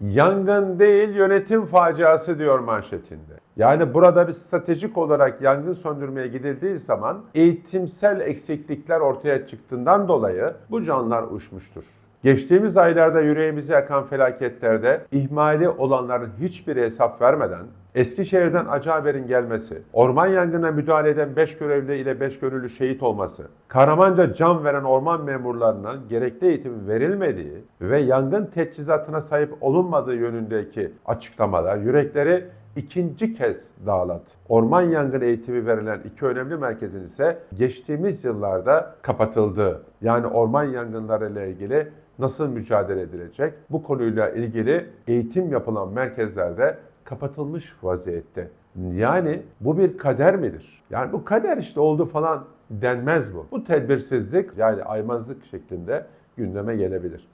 Yangın değil yönetim faciası diyor manşetinde. Yani burada bir stratejik olarak yangın söndürmeye gidildiği zaman eğitimsel eksiklikler ortaya çıktığından dolayı bu canlar uçmuştur. Geçtiğimiz aylarda yüreğimizi yakan felaketlerde ihmali olanların hiçbiri hesap vermeden Eskişehir'den acı haberin gelmesi, orman yangına müdahale eden 5 görevli ile 5 gönüllü şehit olması, Kahramanca can veren orman memurlarına gerekli eğitim verilmediği ve yangın teçhizatına sahip olunmadığı yönündeki açıklamalar yürekleri ikinci kez dağlattı. Orman yangın eğitimi verilen iki önemli merkezin ise geçtiğimiz yıllarda kapatıldığı, yani orman yangınları ile ilgili nasıl mücadele edilecek? Bu konuyla ilgili eğitim yapılan merkezlerde kapatılmış vaziyette. Yani bu bir kader midir? Yani bu kader işte oldu falan denmez bu. Bu tedbirsizlik yani aymazlık şeklinde gündeme gelebilir.